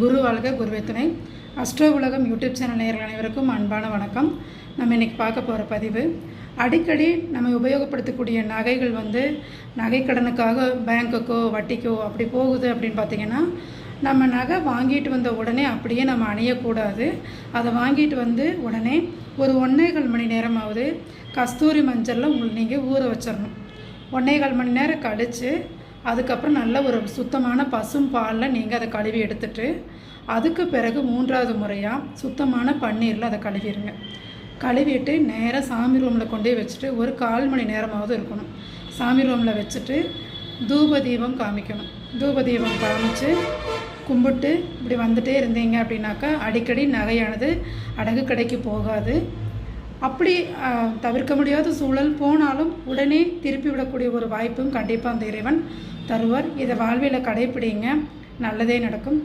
குரு வாழ்க குருவே துணை. அஸ்ட்ரோ உலகம் யூடியூப் சேனல் நேயர்கள் அனைவருக்கும் அன்பான வணக்கம். நம்ம இன்றைக்கி பார்க்க போகிற பதிவு அடிக்கடி நம்ம உபயோகப்படுத்தக்கூடிய நகைகள் வந்து நகைக்கடனுக்காக பேங்க்குக்கோ வட்டிக்கோ அப்படி போகுது அப்படின்னு பார்த்தீங்கன்னா நம்ம நகை வாங்கிட்டு வந்த உடனே அப்படியே நம்ம அணியக்கூடாது. அதை வாங்கிட்டு வந்து உடனே ஒரு ஒன்றேகால் மணி நேரமாவது கஸ்தூரி மஞ்சளில் உங்களுக்கு நீங்கள் ஊற வச்சிடணும் ஒன்றேகால் மணி நேரம் கழித்து அதுக்கப்புறம் நல்ல ஒரு சுத்தமான பசும் பாலில் நீங்கள் அதை கழுவி எடுத்துட்டு அதுக்கு பிறகு மூன்றாவது முறையாக சுத்தமான பன்னீரில் அதை கழுவிடுங்க கழுவிட்டு நேராக சாமி ரூமில் கொண்டு போய் வச்சுட்டு ஒரு கால் மணி நேரமாவது இருக்கணும். சாமி ரூமில் வச்சுட்டு தூப தீபம் காமிக்கணும். தூப தீபம் காமிச்சு கும்பிட்டு இப்படி வந்துட்டே இருந்தீங்க அப்படின்னாக்கா அடிக்கடி நகையானது அடகு கடைக்கு போகாது. அப்படி தவிர்க்க முடியாத சூழல் போனாலும் உடனே திருப்பி விடக்கூடிய ஒரு வாய்ப்பும் கண்டிப்பாக அந்த இறைவன் தருவார். இதை வாழ்வில் கடைப்பிடிங்க. நல்லதே நடக்கும்.